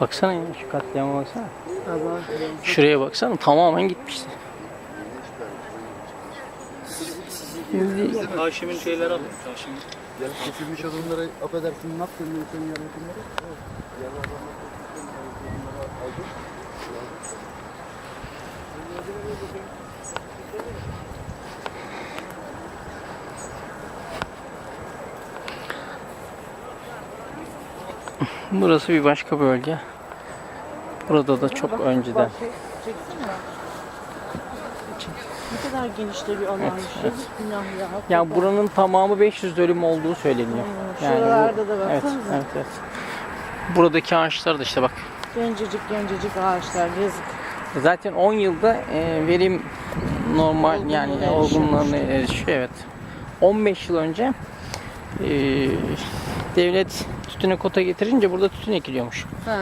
Baksana ya şu katliama baksana. Şuraya baksana tamamen gitmişti. Şimdi Haşim'in şeyleri alıyor. Haşim'in. Gelip getirmiş adamlara affedersin ne yaptın diyor sen yarın. Evet. Yerli adamlar bunları aldı. Burası bir başka bölge. Burada da çok önceden. Mi? Ne kadar genişte bir alan işte. Günah ya. Ya buranın tamamı 500 dönüm olduğu söyleniyor. Hmm, Yani bu- şuralarda da evet, baksanıza. evet, evet. Buradaki ağaçlar da işte bak. Gencecik gencecik ağaçlar yazık. Zaten 10 yılda e, verim normal yani Olgunluğuna olgunluğuna erişiyor. Evet. 15 yıl önce e, devlet tütüne kota getirince burada tütün ekiliyormuş. Ha.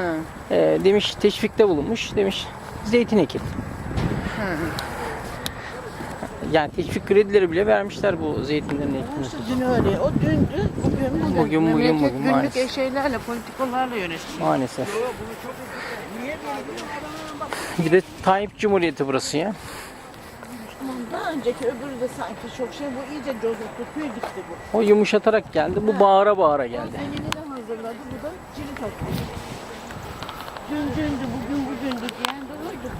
E, demiş teşvikte bulunmuş. Demiş zeytin ekin. Yani teşvik kredileri bile vermişler bu zeytinlerin ekilmesi. Dün öyle. O dündü, bugün bugün. Bugün, bugün, Memleket bugün, günlük maalesef. şeylerle, politikalarla yönetiliyor. Maalesef. Bir de Tayyip Cumhuriyeti burası ya. Daha önceki öbürü de sanki çok şey. Bu iyice cozuttu, tüy gitti bu. O yumuşatarak geldi. Bu bağıra bağıra geldi cirit atıyor. Dün dündü, bugün bugündü diyen de oydu.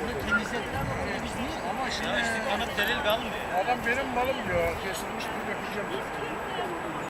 Bunu temizlediler ama biz niye? Ama işte kanıt delil kalmıyor. Adam benim malım diyor. Kesilmiş bir bakacağım.